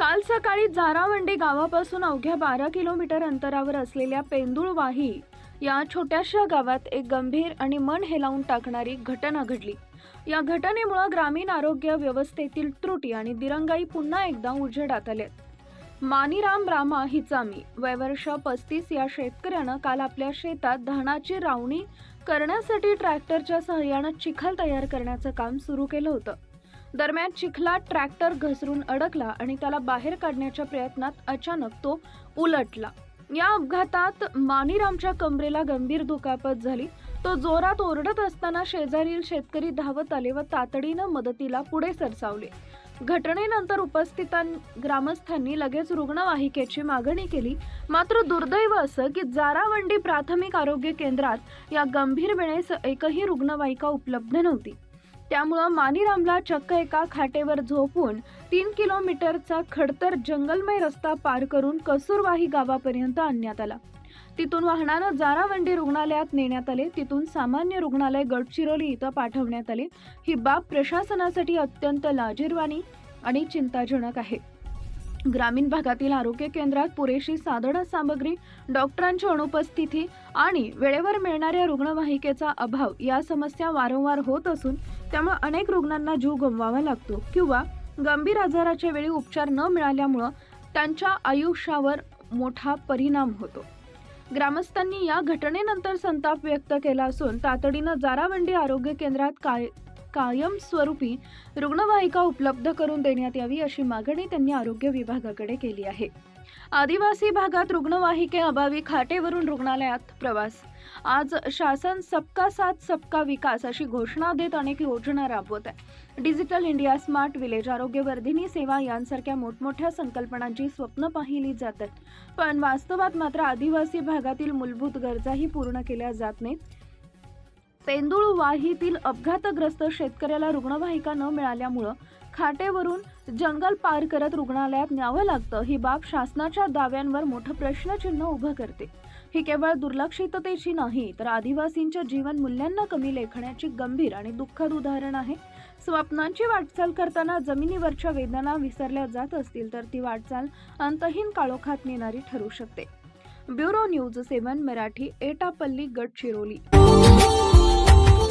काल सकाळी जारावंडी गावापासून अवघ्या बारा किलोमीटर अंतरावर असलेल्या पेंदुळवाही या छोट्याशा गावात एक गंभीर आणि मन हेलावून टाकणारी घटना घडली. या घटनेमुळे ग्रामीण आरोग्य व्यवस्थेतील त्रुटी आणि दिरंगाई पुन्हा एकदा उजेडात आल्यात. मानीराम रामा हिचामी वयवर्ष पस्तीस या शेतकऱ्यानं काल आपल्या शेतात धानाची रावणी करण्यासाठी ट्रॅक्टरच्या सहाय्यानं चिखल तयार करण्याचं काम सुरू केलं होतं. दरम्यान चिखलात ट्रॅक्टर घसरून अडकला आणि त्याला बाहेर काढण्याच्या प्रयत्नात अचानक तो उलटला. या अपघातात मानीरामच्या कमरेला गंभीर दुखापत झाली. तो जोरात ओरडत असताना शेजारील शेतकरी धावत आले व तातडीनं मदतीला पुढे सरसावले. घटनेनंतर उपस्थितां ग्रामस्थांनी लगेच रुग्णवाहिकेची मागणी केली. मात्र दुर्दैव असं की जारावंडी प्राथमिक आरोग्य केंद्रात या गंभीर वेळेस एकही रुग्णवाहिका उपलब्ध नव्हती. त्यामुळं मानीरामला चक्क एका खाटेवर झोपून तीन किलोमीटरचा खडतर जंगलमय रस्ता पार करून कसूरवाही गावापर्यंत आणण्यात आला. तिथून वाहनानं जारावंडी रुग्णालयात नेण्यात आले. तिथून सामान्य रुग्णालय गडचिरोली इथं पाठवण्यात आले. ही बाब प्रशासनासाठी अत्यंत लाजीरवाणी आणि चिंताजनक आहे. ग्रामीण भागातील आरोग्य केंद्रात पुरेशी साधन सामग्री डॉक्टरांची अनुपस्थिती आणि वेळेवर मिळणाऱ्या रुग्णवाहिकेचा अभाव या समस्या वारंवार होत असून त्यामुळे अनेक रुग्णांना जीव गमवावा लागतो किंवा गंभीर आजाराच्या वेळी उपचार न मिळाल्यामुळं त्यांच्या आयुष्यावर मोठा परिणाम होतो. ग्रामस्थांनी या घटनेनंतर संताप व्यक्त केला असून तातडीनं जारावंडी आरोग्य केंद्रात काय कायमस्वरूपी रुग्णवाहिका उपलब्ध करून देण्यात यावी अशी मागणी त्यांनी आरोग्य विभागाकडे केली आहे. आदिवासी भागात रुग्णवाहिकेअभावी खाटेवरून रुग्णालयात प्रवास. आज शासन सबका साथ सबका विकास अशी घोषणा देत अनेक योजना राबवत आहे. डिजिटल इंडिया स्मार्ट विलेज आरोग्यवर्धिनी सेवा यांसारख्या मोठमोठ्या संकल्पनांची स्वप्न पाहिली जातात. पण वास्तवात मात्र आदिवासी भागातील मूलभूत गरजाही पूर्ण केल्या जात नाहीत. तेंदुळवाहीतील अपघातग्रस्त शेतकऱ्याला रुग्णवाहिका न मिळाल्यामुळं खाटेवरून जंगल पार करत रुग्णालयात न्यावं लागतं ही बाब शासनाच्या दाव्यांवर मोठं प्रश्नचिन्ह उभं करते. ही केवळ दुर्लक्षिततेची नाही तर आदिवासींच्या जीवन मूल्यांना कमी लेखण्याची गंभीर आणि दुःखद उदाहरण आहे. स्वप्नांची वाटचाल करताना जमिनीवरच्या वेदना विसरल्या जात असतील तर ती वाटचाल अंतहीन काळोखात नेणारी ठरू शकते. Bureau news seven Marathi Etapalli Gadchiroli.